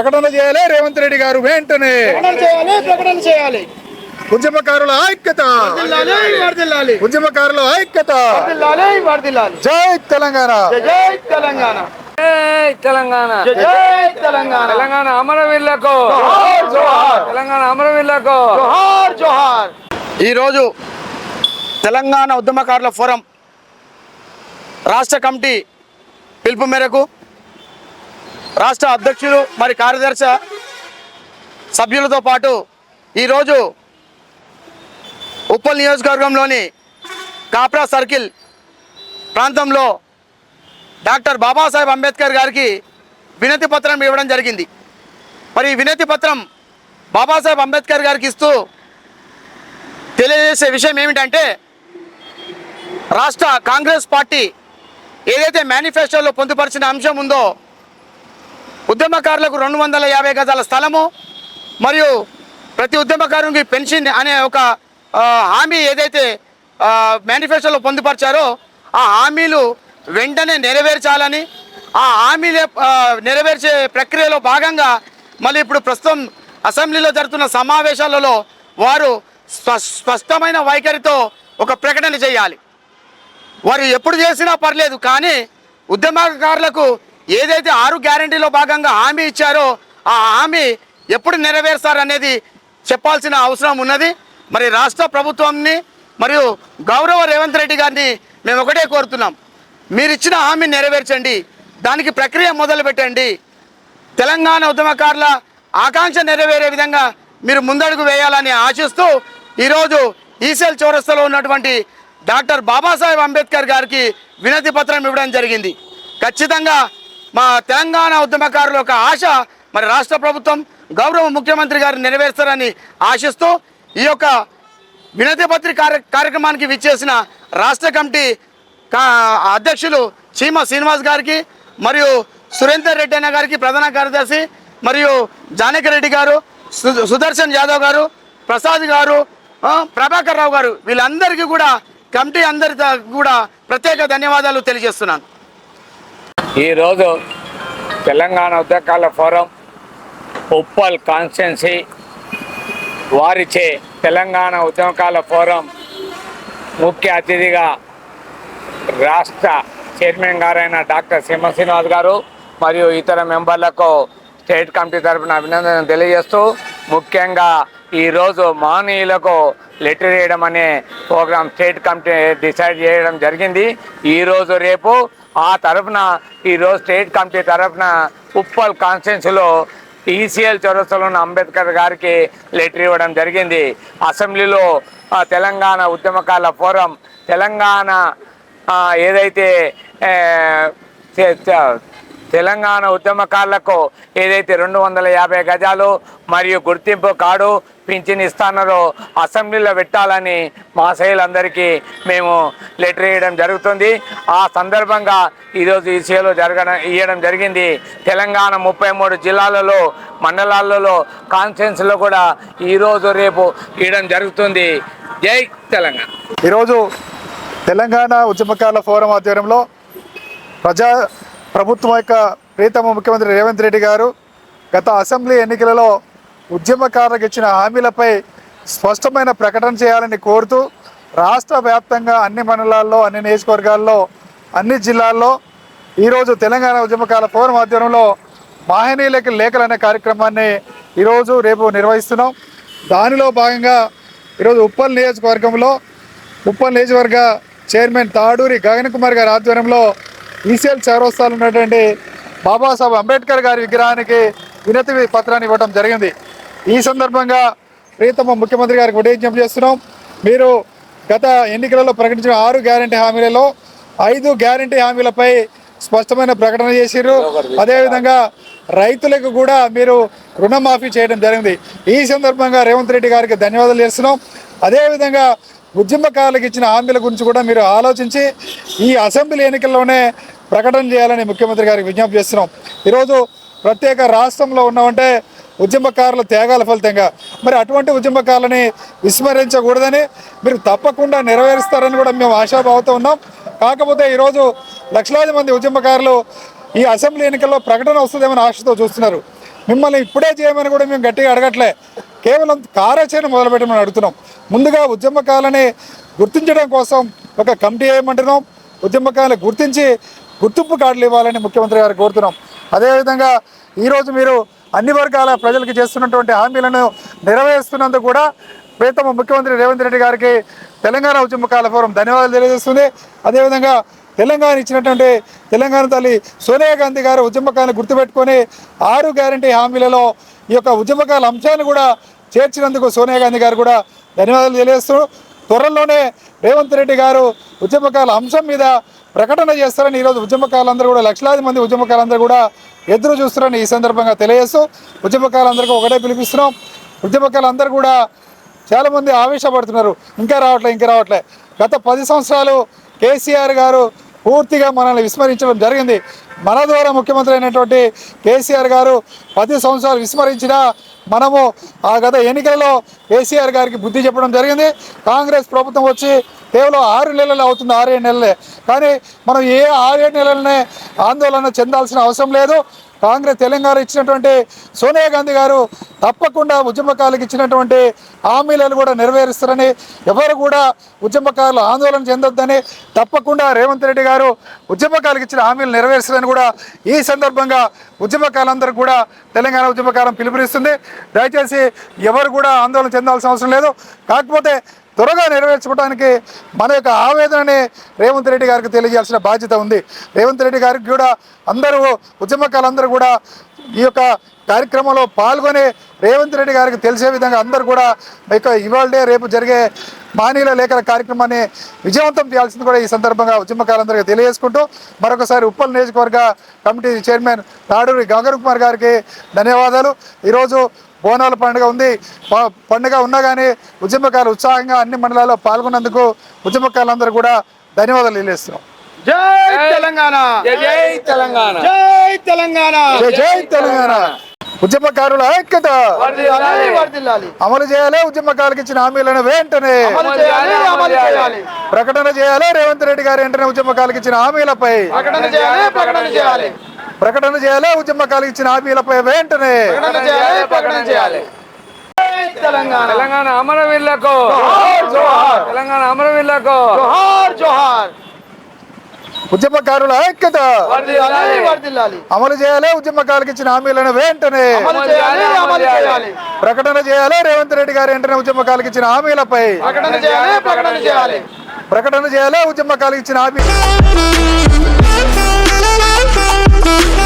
ప్రకటన చేయాలి రేవంత్ రెడ్డి గారు వెంటనే. ప్రకటన చేయాలి ప్రకటన చేయాలి. ఉద్యమకారుల ఐక్యత. ఉద్యమకారుల ఐక్యత. జై తెలంగాణ. జై జై తెలంగాణ. జై తెలంగాణ. జై జై తెలంగాణ. తెలంగాణ అమరవీరులకు. జోహార్ జోహార్. తెలంగాణ అమరవీరులకు. జోహార్ జోహార్. ఈరోజు తెలంగాణ ఉద్యమకారుల ఫోరం రాష్ట్ర కమిటీ పిలుపు మేరకు రాష్ట్ర అధ్యక్షులు మరి కార్యదర్శి సభ్యులతో పాటు ఈరోజు ఉప్పల్ నియోజకవర్గంలోని కాప్రా సర్కిల్ ప్రాంతంలో డాక్టర్ బాబాసాహెబ్ అంబేద్కర్ గారికి వినతి పత్రం ఇవ్వడం జరిగింది. మరి ఈ వినతి పత్రం బాబాసాహెబ్ అంబేద్కర్ గారికి ఇస్తూ తెలియజేసే విషయం ఏమిటంటే రాష్ట్ర కాంగ్రెస్ పార్టీ ఏదైతే మేనిఫెస్టోలో పొందుపరిచిన అంశం ఉందో ఉద్యమకారులకు రెండు వందల యాభై గజాల స్థలము మరియు ప్రతి ఉద్యమకారునికి పెన్షన్ అనే ఒక హామీ ఏదైతే మేనిఫెస్టోలో పొందుపరిచారో ఆ హామీలు వెంటనే నెరవేర్చాలని ఆ హామీలే నెరవేర్చే ప్రక్రియలో భాగంగా మళ్ళీ ఇప్పుడు ప్రస్తుతం అసెంబ్లీలో జరుగుతున్న సమావేశాలలో వారు స్ప- స్పష్టమైన వైఖరితో ఒక ప్రకటన చేయాలి. వారు ఎప్పుడు చేసినా పర్లేదు కానీ ఉద్యమకారులకు ఏదైతే ఆరు గ్యారంటీలో భాగంగా హామీ ఇచ్చారో ఆ హామీ ఎప్పుడు నెరవేరుస్తారనేది చెప్పాల్సిన అవసరం ఉన్నది. మరి రాష్ట్ర ప్రభుత్వంని మరియు గౌరవ రేవంత్ రెడ్డి గారిని మేము ఒకటే కోరుతున్నాం. మీరు ఇచ్చిన హామీ నెరవేర్చండి. దానికి ప్రక్రియ మొదలు పెట్టండి. తెలంగాణ ఉద్యమకారుల ఆకాంక్ష నెరవేరే విధంగా మీరు ముందడుగు వేయాలని ఆశిస్తూ ఈరోజు ఈసెల్ చౌరస్తాలో ఉన్నటువంటి డాక్టర్ బాబాసాహెబ్ అంబేద్కర్ గారికి వినతి పత్రం ఇవ్వడం జరిగింది. ఖచ్చితంగా మా తెలంగాణ ఉద్యమకారుల యొక్క ఆశ మరి రాష్ట్ర ప్రభుత్వం గౌరవ ముఖ్యమంత్రి గారు నెరవేరుస్తారని ఆశిస్తూ ఈ యొక్క వినతి పత్రిక కార్యక్రమానికి విచ్చేసిన రాష్ట్ర కమిటీ కా అధ్యక్షులు చీమ శ్రీనివాస్ గారికి మరియు సురేందర్ రెడ్డి అన్న గారికి ప్రధాన కార్యదర్శి మరియు జానకి రెడ్డి గారు సు- సుదర్శన్ యాదవ్ గారు ప్రసాద్ గారు ప్రభాకర్ రావు గారు వీళ్ళందరికీ కూడా కమిటీ అందరి కూడా ప్రత్యేక ధన్యవాదాలు తెలియజేస్తున్నాను. ఈరోజు తెలంగాణ ఉద్యోగాల ఫోరం ఉప్పల్ కాన్స్టెన్సీ వారిచే తెలంగాణ ఉద్యమకాల ఫోరం ముఖ్య అతిథిగా రాష్ట్ర చైర్మన్ గారైన డాక్టర్ సింహ శ్రీనివాస్ గారు మరియు ఇతర మెంబర్లకు స్టేట్ కమిటీ తరఫున అభినందనలు తెలియజేస్తూ ముఖ్యంగా ఈరోజు మానీయులకు లెటర్ వేయడం అనే ప్రోగ్రాం స్టేట్ కమిటీ డిసైడ్ చేయడం జరిగింది. ఈరోజు రేపు ఆ తరఫున ఈరోజు స్టేట్ కమిటీ తరఫున ఉప్పల్ కాన్స్టిట్యున్సీలో ఈసీఎల్ చౌరస్తాలో ఉన్న అంబేద్కర్ గారికి లెటర్ ఇవ్వడం జరిగింది. అసెంబ్లీలో తెలంగాణ ఉద్యమకాల ఫోరం తెలంగాణ ఏదైతే తెలంగాణ ఉద్యమకారులకు ఏదైతే రెండు వందల యాభై గజాలు మరియు గుర్తింపు కార్డు పింఛన్ ఇస్తానో అసెంబ్లీలో పెట్టాలని మా సైలందరికీ మేము లెటర్ ఇవ్వడం జరుగుతుంది. ఆ సందర్భంగా ఈరోజు ఈ సేలో జరగడం ఇవ్వడం జరిగింది. తెలంగాణ ముప్పై మూడు జిల్లాలలో మండలాలలో కాన్ఫరెన్స్లో కూడా ఈరోజు రేపు ఇవ్వడం జరుగుతుంది. జై తెలంగాణ. ఈరోజు తెలంగాణ ఉద్యమకారుల ఫోరం ఆధ్వర్యంలో ప్రజా ప్రభుత్వం యొక్క ప్రీతమ ముఖ్యమంత్రి రేవంత్ రెడ్డి గారు గత అసెంబ్లీ ఎన్నికలలో ఉద్యమకారులకు ఇచ్చిన హామీలపై స్పష్టమైన ప్రకటన చేయాలని కోరుతూ రాష్ట్ర వ్యాప్తంగా అన్ని మండలాల్లో అన్ని నియోజకవర్గాల్లో అన్ని జిల్లాల్లో ఈరోజు తెలంగాణ ఉద్యమకాల ఫోరం ఆధ్వర్యంలో మాహనీయులకి లేఖలు అనే కార్యక్రమాన్ని ఈరోజు రేపు నిర్వహిస్తున్నాం. దానిలో భాగంగా ఈరోజు ఉప్పల్ నియోజకవర్గంలో ఉప్పల్ నియోజకవర్గ చైర్మన్ తాడూరి గగన్ కుమార్ గారి ఆధ్వర్యంలో ఈసీఎల్ చౌరస్తాలో ఉన్నటువంటి బాబాసాహెబ్ అంబేద్కర్ గారి విగ్రహానికి వినతి పత్రాన్ని ఇవ్వడం జరిగింది. ఈ సందర్భంగా ప్రీతమ ముఖ్యమంత్రి గారికి ఒకటి చేస్తున్నాం. మీరు గత ఎన్నికలలో ప్రకటించిన ఆరు గ్యారంటీ హామీలలో ఐదు గ్యారంటీ హామీలపై స్పష్టమైన ప్రకటన చేసిర్రు. అదేవిధంగా రైతులకు కూడా మీరు రుణమాఫీ చేయడం జరిగింది. ఈ సందర్భంగా రేవంత్ రెడ్డి గారికి ధన్యవాదాలు చేస్తున్నాం అదేవిధంగా ఉద్యమకారులకు ఇచ్చిన హామీల గురించి కూడా మీరు ఆలోచించి ఈ అసెంబ్లీ ఎన్నికల్లోనే ప్రకటన చేయాలని ముఖ్యమంత్రి గారికి విజ్ఞప్తి చేస్తున్నాం. ఈరోజు ప్రత్యేక రాష్ట్రంలో ఉన్నామంటే ఉద్యమకారుల త్యాగాల ఫలితంగా. మరి అటువంటి ఉద్యమకారులని విస్మరించకూడదని మీరు తప్పకుండా నెరవేరుస్తారని కూడా మేము ఆశాభావంతో ఉన్నాం. కాకపోతే ఈరోజు లక్షలాది మంది ఉద్యమకారులు ఈ అసెంబ్లీ ఎన్నికల్లో ప్రకటన వస్తుందేమని ఆశతో చూస్తున్నారు. మిమ్మల్ని ఇప్పుడే చేయమని కూడా మేము గట్టిగా అడగట్లే. కేవలం కార్యాచరణ మొదలుపెట్టమని అడుగుతున్నాం. ముందుగా ఉద్యమకాలని గుర్తించడం కోసం ఒక కమిటీ వేయమంటున్నాం ఉద్యమకాలను గుర్తించి గుర్తింపు కార్డులు ఇవ్వాలని ముఖ్యమంత్రి గారు కోరుతున్నాం. అదేవిధంగా ఈరోజు మీరు అన్ని వర్గాల ప్రజలకు చేస్తున్నటువంటి హామీలను నెరవేరుస్తున్నందుకు కూడా ప్రీతమ ముఖ్యమంత్రి రేవంత్ రెడ్డి గారికి తెలంగాణ ఉద్యమకాల ఫోరం ధన్యవాదాలు తెలియజేస్తుంది. అదేవిధంగా తెలంగాణ ఇచ్చినటువంటి తెలంగాణ తల్లి సోనియా గాంధీ గారు ఉద్యమకాలను గుర్తుపెట్టుకొని ఆరు గ్యారంటీ హామీలలో ఈ యొక్క ఉద్యమకాల అంశాన్ని కూడా చేర్చినందుకు సోనియా గాంధీ గారు కూడా ధన్యవాదాలు తెలియజేస్తూ త్వరలోనే రేవంత్ రెడ్డి గారు ఉద్యమకాల అంశం మీద ప్రకటన చేస్తారని ఈరోజు ఉద్యమకాలందరూ కూడా లక్షలాది మంది ఉద్యమకాలందరూ కూడా ఎదురు చూస్తారని ఈ సందర్భంగా తెలియజేస్తూ ఉద్యమకాలందరికీ ఒకటే పిలిపిస్తున్నాం. ఉద్యమకాలందరూ కూడా చాలామంది ఆవేశపడుతున్నారు. ఇంకా రావట్లే ఇంకా రావట్లే. గత పది సంవత్సరాలు కేసీఆర్ గారు పూర్తిగా మనల్ని విస్మరించడం జరిగింది. మన ద్వారా ముఖ్యమంత్రి అయినటువంటి కేసీఆర్ గారు పది సంవత్సరాలు విస్మరించినా మనము ఆ గత ఎన్నికలలో కేసీఆర్ గారికి బుద్ధి చెప్పడం జరిగింది. కాంగ్రెస్ ప్రభుత్వం వచ్చి కేవలం ఆరు నెలలు అవుతుంది ఆరేడు నెలలే. కానీ మనం ఏ ఆరేడు నెలలనే ఆందోళన చెందాల్సిన అవసరం లేదు. కాంగ్రెస్ తెలంగాణ ఇచ్చినటువంటి సోనియా గాంధీ గారు తప్పకుండా ఉద్యమకారులకు ఇచ్చినటువంటి హామీలను కూడా నెరవేరుస్తారని ఎవరు కూడా ఉద్యమకారులు ఆందోళన చెందొద్దని తప్పకుండా రేవంత్ రెడ్డి గారు ఉద్యమకాలకు ఇచ్చిన హామీలు నెరవేరుస్తారని కూడా ఈ సందర్భంగా ఉద్యమకారులందరూ కూడా తెలంగాణ ఉద్యమకాలం పిలుపునిస్తుంది. దయచేసి ఎవరు కూడా ఆందోళన చెందాల్సిన అవసరం లేదు. కాకపోతే త్వరగా నెరవేర్చుకోవడానికి మన యొక్క ఆవేదనని రేవంత్ రెడ్డి గారికి తెలియజేయాల్సిన బాధ్యత ఉంది. రేవంత్ రెడ్డి గారికి కూడా అందరూ ఉద్యమకాలందరూ కూడా ఈ యొక్క కార్యక్రమంలో పాల్గొని రేవంత్ రెడ్డి గారికి తెలిసే విధంగా అందరూ కూడా ఇక ఇవాళ రేపు జరిగే మానీల లేఖల కార్యక్రమాన్ని విజయవంతం చేయాల్సింది కూడా ఈ సందర్భంగా ఉద్యమకాలందరికీ తెలియజేసుకుంటూ మరొకసారి ఉప్పల్ నియోజకవర్గ కమిటీ చైర్మన్ తాడూరి గంగర్ కుమార్ గారికి ధన్యవాదాలు. ఈరోజు బోనాల పండుగ ఉంది. పండుగ ఉన్నా కానీ ఉద్యమకాలు ఉత్సాహంగా అన్ని మండలాల్లో పాల్గొన్నందుకు ఉద్యమకాలందరూ కూడా ధన్యవాదాలు తెలియజేస్తున్నాం. జై తెలంగాణ! జై తెలంగాణ! జై తెలంగాణ! జై జై తెలంగాణ! ఉద్యమకారుల ఐక్యత. అమలు చేయాలి. ఉద్యమకాలకు ఇచ్చిన హామీలను వెంటనే అమలు చేయాలి అమలు చేయాలి. ప్రకటన చేయాలి. రేవంత్ రెడ్డి గారు వెంటనే ఉద్యమకాలకు ఇచ్చిన హామీలపై ప్రకటన చేయాలి ప్రకటన చేయాలి. ప్రకటన చేయాలి ఉద్యమకాలకు ఇచ్చిన హామీలపై వెంటనే ప్రకటన చేయాలి ప్రకటన చేయాలి. జై తెలంగాణ జోహార్ తెలంగాణ జోహార్ ఉద్యమకారుల ఐక్యత అమలు చేయాలి ఉద్యమకాలకు ఇచ్చిన హామీలను వెంటనే అమలు చేయాలి అమలు చేయాలి. ప్రకటన చేయాలి రేవంత్ రెడ్డి గారు వెంటనే ఉద్యమకాలకు ఇచ్చిన హామీలపై ప్రకటన చేయాలి ప్రకటన చేయాలి. ప్రకటన చేయాలి ఉద్యమకాలకు ఇచ్చిన హామీ Yeah.